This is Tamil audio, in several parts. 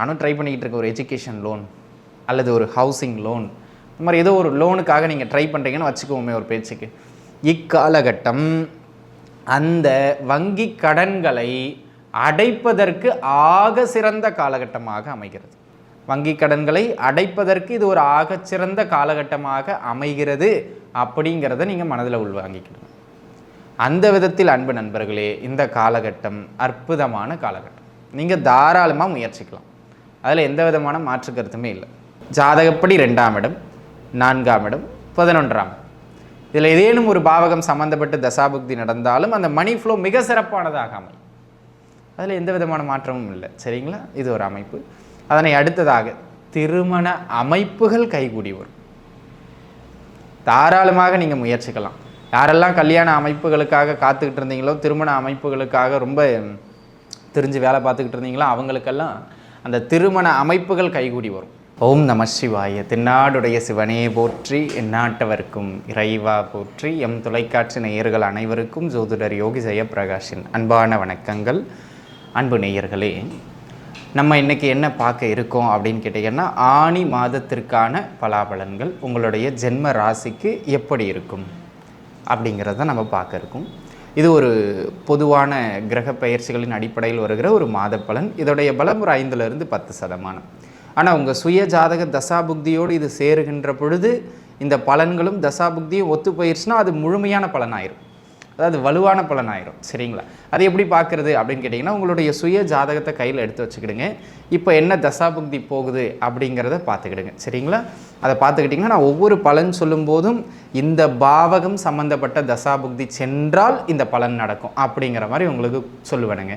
நானும் ட்ரை பண்ணிக்கிட்டு இருக்க ஒரு எஜுகேஷன் லோன் அல்லது ஒரு ஹவுசிங் லோன் இந்த மாதிரி ஏதோ ஒரு லோனுக்காக நீங்கள் ட்ரை பண்ணுறீங்கன்னு வச்சுக்கோமே ஒரு பேச்சுக்கு. இக்காலகட்டம் அந்த வங்கி கடன்களை அடைப்பதற்கு ஆக சிறந்த காலகட்டமாக அமைகிறது. வங்கி கடன்களை அடைப்பதற்கு இது ஒரு ஆகச்சிறந்த காலகட்டமாக அமைகிறது அப்படிங்கிறத நீங்கள் மனதில் உள்வாங்கிக்கணும். அந்த விதத்தில் அன்பு நண்பர்களே இந்த காலகட்டம் அற்புதமான காலகட்டம். நீங்கள் தாராளமாக முயற்சிக்கலாம். அதில் எந்த விதமான மாற்று கருத்துமே இல்லை. ஜாதகப்படி ரெண்டாம் இடம் நான்காம் இடம் பதினொன்றாம். இதில் ஏதேனும் ஒரு பாவகம் சம்பந்தப்பட்டு தசாபுக்தி நடந்தாலும் அந்த மணி ஃப்ளோ மிக சிறப்பானதாக அமையும். அதில் எந்த விதமான மாற்றமும் இல்லை. சரிங்களா? இது ஒரு அமைப்பு. அதனை அடுத்ததாக திருமண அமைப்புகள் கைகூடி வரும். தாராளமாக நீங்கள் முயற்சிக்கலாம். யாரெல்லாம் கல்யாண அமைப்புகளுக்காக காத்துக்கிட்டு இருந்தீங்களோ திருமண அமைப்புகளுக்காக ரொம்ப தெரிஞ்சு வேலை பார்த்துக்கிட்டு இருந்தீங்களோ அவங்களுக்கெல்லாம் அந்த திருமண அமைப்புகள் கைகூடி வரும். ஓம் நம சிவாய. திருநாடுடைய சிவனே போற்றி எந்நாட்டவர்க்கும் இறைவா போற்றி எம் தொலைக்காட்சி நேயர்கள் அனைவருக்கும் ஜோதிடர் யோகி ஜெயப்பிரகாஷின் அன்பான வணக்கங்கள். அன்பு நேயர்களே நம்ம இன்னைக்கு என்ன பார்க்க இருக்கோம் அப்படின்னு கேட்டிங்கன்னா ஆணி மாதத்திற்கான பலாபலன்கள் உங்களுடைய ஜென்ம ராசிக்கு எப்படி இருக்கும் அப்படிங்கிறத நம்ம பார்க்க இருக்கோம். இது ஒரு பொதுவான கிரக பெயர்ச்சிகளின் அடிப்படையில் வருகிற ஒரு மாத பலன் இதோடைய பலம் ஒரு ஐந்துலேருந்து பத்து சதமானம். ஆனால் உங்கள் சுய ஜாதக தசாபுக்தியோடு இது சேருகின்ற பொழுது இந்த பலன்களும் தசாபுக்தியும் ஒத்து போயிடுச்சுன்னா அது முழுமையான பலனாயிரும். அதாவது வலுவான பலன் ஆயிரும் சரிங்களா? அது எப்படி பார்க்குறது அப்படின்னு கேட்டிங்கன்னா உங்களுடைய சுய ஜாதகத்தை கையில் எடுத்து வச்சுக்கிடுங்க. இப்போ என்ன தசாபுக்தி போகுது அப்படிங்கிறத பார்த்துக்கிடுங்க. சரிங்களா? அதை பார்த்துக்கிட்டிங்கன்னா நான் ஒவ்வொரு பலன் சொல்லும்போதும் இந்த பாவகம் சம்மந்தப்பட்ட தசாபுக்தி சென்றால் இந்த பலன் நடக்கும் அப்படிங்கிற மாதிரி உங்களுக்கு சொல்லுவேனுங்க.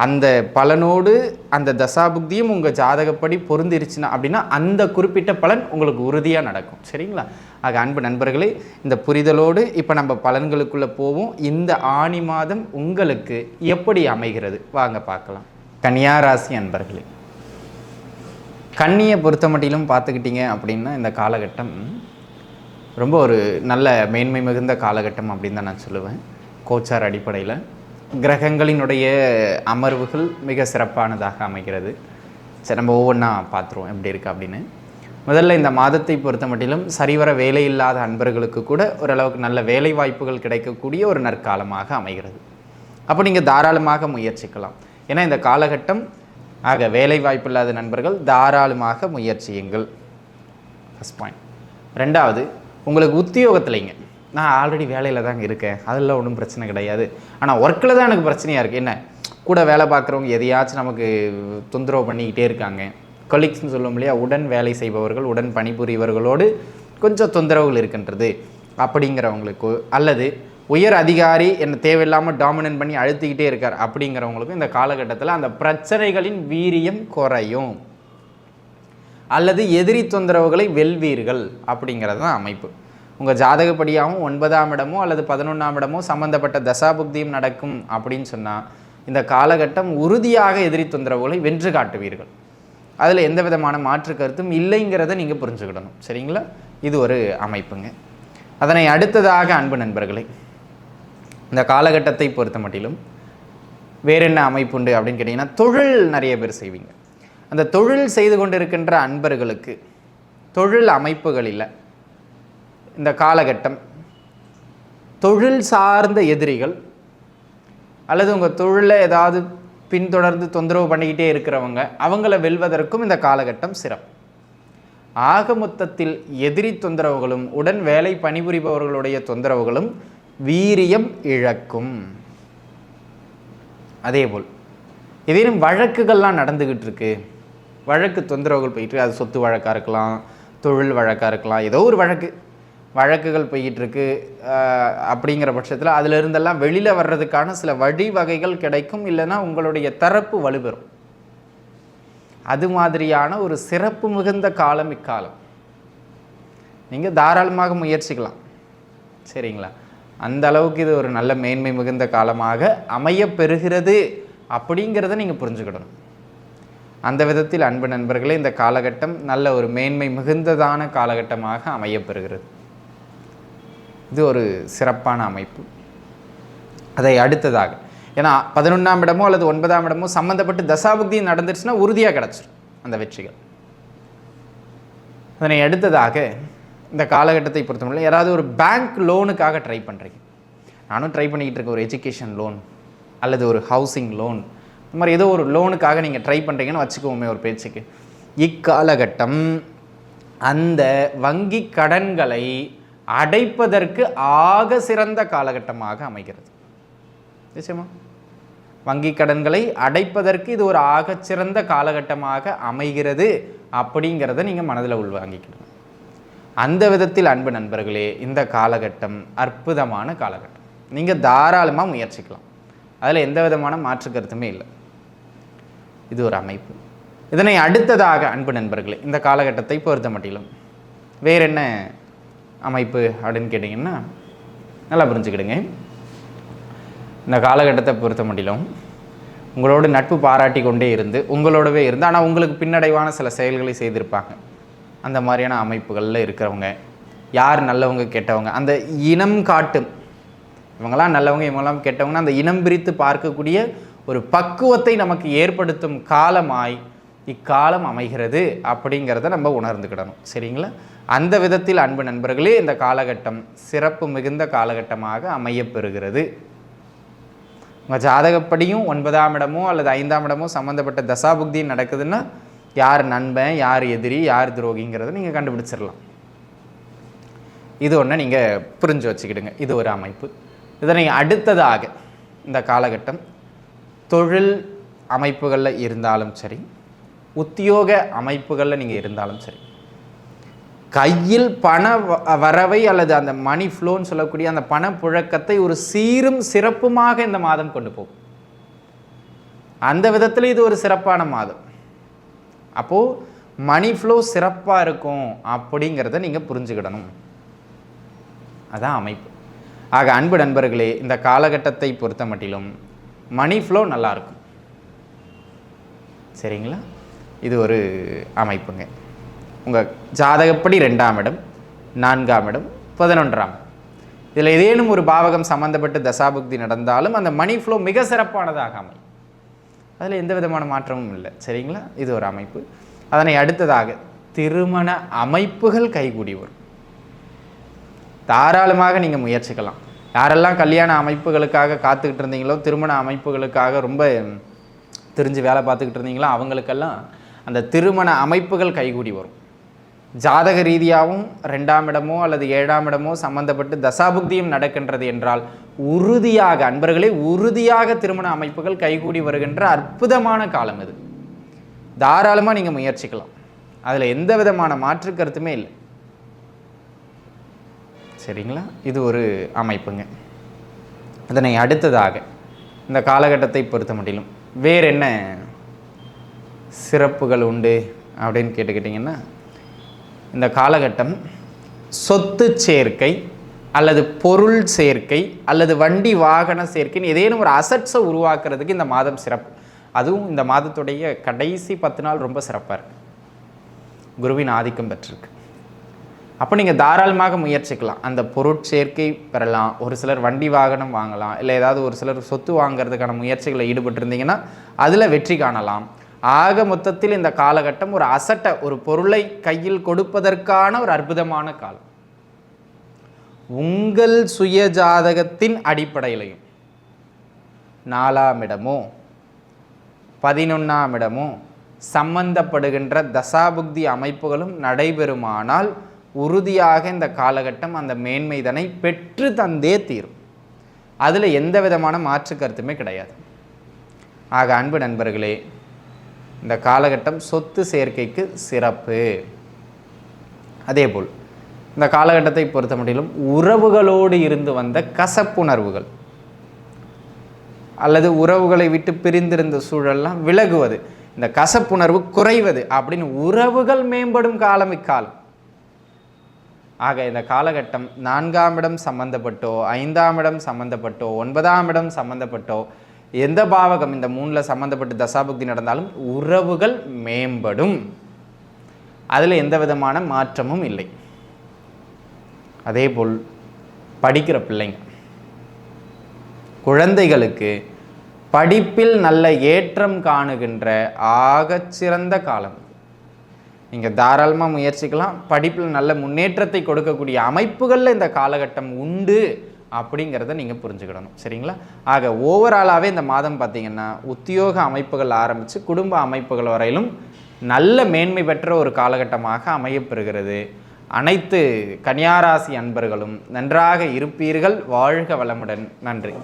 அந்த பலனோடு அந்த தசாபுக்தியும் உங்கள் ஜாதகப்படி பொருந்திருச்சுன்னா அப்படின்னா அந்த குறிப்பிட்ட பலன் உங்களுக்கு உறுதியாக நடக்கும். சரிங்களா? ஆக அன்பு நண்பர்களே இந்த புரிதலோடு இப்போ நம்ம பலன்களுக்குள்ளே போவோம். இந்த ஆணி மாதம் உங்களுக்கு எப்படி அமைகிறது? வாங்க பார்க்கலாம். கன்னியா ராசி அன்பர்களே கன்னியை பொறுத்த மட்டிலும் பார்த்துக்கிட்டிங்க அப்படின்னா இந்த காலகட்டம் ரொம்ப ஒரு நல்ல மேன்மை மிகுந்த காலகட்டம் அப்படின்னு தான் நான் சொல்லுவேன். கோச்சார் அடிப்படையில் கிரகங்களினுடைய அமர்வுகள் மிக சிறப்பானதாக அமைகிறது. சரி நம்ம ஒவ்வொன்றா பார்த்துருவோம் எப்படி இருக்குது அப்படின்னு. முதல்ல இந்த மாதத்தை பொறுத்த மட்டிலும் சரிவர வேலை இல்லாத அன்பர்களுக்கு கூட ஓரளவுக்கு நல்ல வேலை வாய்ப்புகள் கிடைக்கக்கூடிய ஒரு நற்காலமாக அமைகிறது. அப்போ நீங்கள் தாராளமாக முயற்சிக்கலாம். ஏன்னா இந்த காலகட்டம் ஆக வேலை வாய்ப்பு இல்லாத நண்பர்கள் தாராளமாக முயற்சியுங்கள். ஃபஸ்ட் பாயிண்ட் ரெண்டாவது உங்களுக்கு உத்தியோகத்திலைங்க. நான் ஆல்ரெடி வேலையில் தாங்க இருக்கேன். அதெல்லாம் ஒன்றும் பிரச்சனை கிடையாது. ஆனால் ஒர்க்கில் தான் எனக்கு பிரச்சனையாக இருக்குது என்ன? கூட வேலை பார்க்குறவங்க எதையாச்சும் நமக்கு தொந்தரவு பண்ணிக்கிட்டே இருக்காங்க. கொலீக்ஸ்னு சொல்லும் இல்லையா? உடன் வேலை செய்பவர்கள் உடன் பணிபுரிபவர்களோடு கொஞ்சம் தொந்தரவுகள் இருக்கின்றது. அப்படிங்கிறவங்களுக்கு அல்லது உயர் அதிகாரி என்ன தேவையில்லாமல் டாமினன்ட் பண்ணி அழுத்திக்கிட்டே இருக்கார் அப்படிங்கிறவங்களுக்கும் இந்த காலகட்டத்தில் அந்த பிரச்சனைகளின் வீரியம் குறையும். அல்லது எதிரி தொந்தரவுகளை வெல்வீர்கள் அப்படிங்கிறது தான் அமைப்பு. உங்கள் ஜாதகப்படியாகவும் ஒன்பதாம் இடமோ அல்லது பதினொன்றாம் இடமோ சம்மந்தப்பட்ட தசாபுக்தியும் நடக்கும் அப்படின்னு சொன்னால் இந்த காலகட்டம் உறுதியாக எதிரி தொந்தரவுகளை வென்று காட்டுவீர்கள். அதில் எந்த விதமான மாற்று கருத்தும் இல்லைங்கிறத நீங்கள் புரிஞ்சுக்கிடணும். சரிங்களா? இது ஒரு அமைப்புங்க. அதனை அடுத்ததாக அன்பு நண்பர்களே இந்த காலகட்டத்தை பொறுத்த மட்டிலும் வேற என்ன அமைப்புண்டு அப்படின்னு கேட்டிங்கன்னா தொழில் நிறைய பேர் செய்வீங்க. அந்த தொழில் செய்து கொண்டிருக்கின்ற அன்பர்களுக்கு தொழில் அமைப்புகளில் இந்த காலகட்டம் தொழில் சார்ந்த எதிரிகள் அல்லது உங்கள் தொழிலை ஏதாவது பின்தொடர்ந்து தொந்தரவு பண்ணிக்கிட்டே இருக்கிறவங்க அவங்கள வெல்வதற்கும் இந்த காலகட்டம் சிறப்பு. ஆக மொத்தத்தில் எதிரி தொந்தரவுகளும் உடன் வேலை பணிபுரிபவர்களுடைய தொந்தரவுகளும் வீரியம் இழக்கும். அதேபோல் ஏதேனும் வழக்குகள்லாம் நடந்துக்கிட்டு இருக்கு வழக்கு தொந்தரவுகள் போயிட்டு அது சொத்து வழக்காக இருக்கலாம் தொழில் வழக்காக இருக்கலாம் ஏதோ ஒரு வழக்கு. வழக்குகள் போய்கிட்டுருக்கு அப்படிங்கிற பட்சத்தில் அதிலிருந்தெல்லாம் வெளியில் வர்றதுக்கான சில வழிவகைகள் கிடைக்கும் இல்லைன்னா உங்களுடைய தரப்பு வலுப்பெறும் அது மாதிரியான ஒரு சிறப்பு மிகுந்த காலம் இக்காலம். நீங்கள் தாராளமாக முயற்சிக்கலாம். சரிங்களா? அந்த அளவுக்கு இது ஒரு நல்ல மேன்மை மிகுந்த காலமாக அமைய பெறுகிறது அப்படிங்கிறத நீங்கள் புரிஞ்சுக்கிடணும். அந்த விதத்தில் அன்பு நண்பர்களே இந்த காலகட்டம் நல்ல ஒரு மேன்மை மிகுந்ததான காலகட்டமாக அமையப்பெறுகிறது இது ஒரு சிறப்பான அமைப்பு. அதை அடுத்ததாக ஏன்னா பதினொன்றாம் இடமோ அல்லது ஒன்பதாம் இடமோ சம்மந்தப்பட்டு தசாபுக்தி நடந்துருச்சுன்னா உறுதியாக கிடச்சிரும் அந்த வெற்றிகள். அதனை அடுத்ததாக இந்த காலகட்டத்தை பொறுத்தவரை யாராவது ஒரு பேங்க் லோனுக்காக ட்ரை பண்ணுறீங்க நானும் ட்ரை பண்ணிக்கிட்டு இருக்கேன் ஒரு எஜுகேஷன் லோன் அல்லது ஒரு ஹவுசிங் லோன் இந்த மாதிரி ஏதோ ஒரு லோனுக்காக நீங்கள் ட்ரை பண்ணுறீங்கன்னு வச்சுக்கோமே ஒரு பேச்சுக்கு. இக்காலகட்டம் அந்த வங்கி கடன்களை அடைப்பதற்கு ஆக சிறந்த காலகட்டமாக அமைகிறது. நிச்சயமா? வங்கி கடன்களை அடைப்பதற்கு இது ஒரு ஆகச்சிறந்த காலகட்டமாக அமைகிறது அப்படிங்கிறத நீங்கள் மனதில் உள்வாங்கிக்கணும். அந்த விதத்தில் அன்பு நண்பர்களே இந்த காலகட்டம் அற்புதமான காலகட்டம். நீங்கள் தாராளமாக முயற்சிக்கலாம். அதில் எந்த விதமான மாற்று கருத்துமே இல்லை. இது ஒரு அமைப்பு. இதனை அடுத்ததாக அன்பு நண்பர்களே இந்த காலகட்டத்தை பொறுத்த மட்டிலும் வேற என்ன அமைப்பு அப்படின்னு கேட்டிங்கன்னா நல்லா புரிஞ்சுக்கிடுங்க. இந்த காலகட்டத்தை பொறுத்த முடியலும் உங்களோட நட்பு பாராட்டி கொண்டே இருந்து உங்களோடவே இருந்து ஆனால் உங்களுக்கு பின்னடைவான சில செயல்களை செய்திருப்பாங்க. அந்த மாதிரியான அமைப்புகளில் இருக்கிறவங்க யார் நல்லவங்க கெட்டவங்க அந்த இனம் காட்டும். இவங்களாம் நல்லவங்க இவங்களாம் கெட்டவங்கன்னா அந்த இனம் பிரித்து பார்க்கக்கூடிய ஒரு பக்குவத்தை நமக்கு ஏற்படுத்தும் காலமாய் இக்காலம் அமைகிறது அப்படிங்கிறத நம்ம உணர்ந்துக்கிடணும். சரிங்களா? அந்த விதத்தில் அன்பு நண்பர்களே இந்த காலகட்டம் சிறப்பு மிகுந்த காலகட்டமாக அமையப்பெறுகிறது. உங்கள் ஜாதகப்படியும் ஒன்பதாம் இடமோ அல்லது ஐந்தாம் இடமோ சம்மந்தப்பட்ட தசாபுக்தி நடக்குதுன்னா யார் நண்பன் யார் எதிரி யார் துரோகிங்கிறத நீங்கள் கண்டுபிடிச்சிடலாம் இது ஒன்று நீங்கள் புரிஞ்சு வச்சுக்கிடுங்க. இது ஒரு அமைப்பு. இதனை அடுத்ததாக இந்த காலகட்டம் தொழில் அமைப்புகளில் இருந்தாலும் சரி உத்தியோக அமைப்புகளில் நீங்கள் இருந்தாலும் சரி கையில் பண வ- வரவை அல்லது அந்த மணி ஃப்ளோன்னு சொல்லக்கூடிய அந்த பண புழக்கத்தை ஒரு சீரும் சிறப்புமாக இந்த மாதம் கொண்டு போகும். அந்த விதத்தில் இது ஒரு சிறப்பான மாதம். அப்போது மணி ஃப்ளோ சிறப்பாக இருக்கும் அப்படிங்கிறத நீங்கள் புரிஞ்சுக்கிடணும். அதான் அமைப்பு. ஆக அன்பு நண்பர்களே இந்த காலகட்டத்தை பொறுத்த மட்டிலும் மணி ஃப்ளோ நல்லாயிருக்கும் சரிங்களா? இது ஒரு அமைப்புங்க. உங்கள் ஜாதகப்படி ரெண்டாம் இடம் நான்காம் இடம் பதினொன்றாம். இதில் ஏதேனும் ஒரு பாவகம் சம்மந்தப்பட்டு தசாபுக்தி நடந்தாலும் அந்த மணி ஃப்ளோ மிக சிறப்பானதாக அமையும். அதில் எந்த விதமான மாற்றமும் இல்லை. சரிங்களா? இது ஒரு அமைப்பு. அதனை அடுத்ததாக திருமண அமைப்புகள் கைகூடி வரும். தாராளமாக நீங்கள் முயற்சிக்கலாம். யாரெல்லாம் கல்யாண அமைப்புகளுக்காக காத்துக்கிட்டு இருந்தீங்களோ திருமண அமைப்புகளுக்காக ரொம்ப தெரிஞ்சு வேலை பார்த்துக்கிட்டு இருந்தீங்களோ அவங்களுக்கெல்லாம் அந்த திருமண அமைப்புகள் கைகூடி வரும். ஜாதக ரீதியாகவும் ரெண்டாம் இடமோ அல்லது ஏழாம் இடமோ சம்பந்தப்பட்டு தசாபுக்தியும் நடக்கின்றது என்றால் உறுதியாக அன்பர்களே உறுதியாக திருமண அமைப்புகள் கைகூடி வருகின்ற அற்புதமான காலம் இது. தாராளமாக நீங்கள் முயற்சிக்கலாம். அதில் எந்த விதமான மாற்று கருத்துமே இல்லை. சரிங்களா? இது ஒரு அமைப்புங்க. அதனை அடுத்ததாக இந்த காலகட்டத்தை பொறுத்த முடியலும் வேறு என்ன சிறப்புகள் உண்டு அப்படின்னு கேட்டுக்கிட்டிங்கன்னா இந்த காலகட்டம் சொத்து சேர்க்கை அல்லது பொருள் சேர்க்கை அல்லது வண்டி வாகன சேர்க்கைன்னு ஏதேனும் ஒரு அசட்ஸை உருவாக்குறதுக்கு இந்த மாதம் சிறப்பு. அதுவும் இந்த மாதத்துடைய கடைசி பத்து நாள் ரொம்ப சிறப்பாக இருக்குது குருவின் ஆதிக்கம் பெற்றிருக்கு. அப்போ நீங்கள் தாராளமாக முயற்சிக்கலாம். அந்த பொருட்சேர்க்கை பெறலாம். ஒரு சிலர் வண்டி வாகனம் வாங்கலாம். இல்லை ஏதாவது ஒரு சிலர் சொத்து வாங்கிறதுக்கான முயற்சிகளை ஈடுபட்டிருந்தீங்கன்னா அதில் வெற்றி காணலாம். ஆக மொத்தத்தில் இந்த காலகட்டம் ஒரு அசட்டை ஒரு பொருளை கையில் கொடுப்பதற்கான ஒரு அற்புதமான காலம். உங்கள் சுய ஜாதகத்தின் அடிப்படையிலையும் நாலாம் இடமோ பதினொன்றாம் இடமோ சம்பந்தப்படுகின்ற தசாபுக்தி அமைப்புகளும் நடைபெறுமானால் உறுதியாக இந்த காலகட்டம் அந்த மேன்மைதனை பெற்று தந்தே தீரும். அதில் எந்த விதமான மாற்று கருத்துமே கிடையாது. ஆக அன்பு நண்பர்களே இந்த காலகட்டம் சொத்து சேர்க்கைக்கு சிறப்பு. அதேபோல் இந்த காலகட்டத்தை பொறுத்த மட்டிலும் உறவுகளோடு இருந்து வந்த கசப்புணர்வுகள் அல்லது உறவுகளை விட்டு பிரிந்திருந்த சூழல்லாம் விலகுவது இந்த கசப்புணர்வு குறைவது அப்படின்னு உறவுகள் மேம்படும் காலம் இக்காலம். ஆக இந்த காலகட்டம் நான்காம் இடம் சம்பந்தப்பட்டோ ஐந்தாம் இடம் சம்பந்தப்பட்டோ ஒன்பதாம் இடம் சம்பந்தப்பட்டோ எந்த பாவகம் இந்த மூணில் சம்மந்தப்பட்டு தசாபுக்தி நடந்தாலும் உறவுகள் மேம்படும். அதில் எந்த விதமான மாற்றமும் இல்லை. அதேபோல் படிக்கிற பிள்ளைங்க குழந்தைகளுக்கு படிப்பில் நல்ல ஏற்றம் காணுகின்ற ஆகச்சிறந்த காலம். நீங்கள் தாராளமாக முயற்சிக்கலாம். படிப்பில் நல்ல முன்னேற்றத்தை கொடுக்கக்கூடிய அமைப்புகளில் இந்த காலகட்டம் உண்டு. அப்படிங்கிறத நீங்கள் புரிஞ்சுக்கிடணும். சரிங்களா? ஆக ஓவராலாகவே இந்த மாதம் பார்த்தீங்கன்னா உத்தியோக அமைப்புகள் ஆரம்பித்து குடும்ப அமைப்புகள் வரையிலும் நல்ல மேன்மை பெற்ற ஒரு காலகட்டமாக அமையப்பெறுகிறது. அனைத்து கன்னியாராசி அன்பர்களும் நன்றாக இருப்பீர்கள். வாழ்க வளமுடன். நன்றி.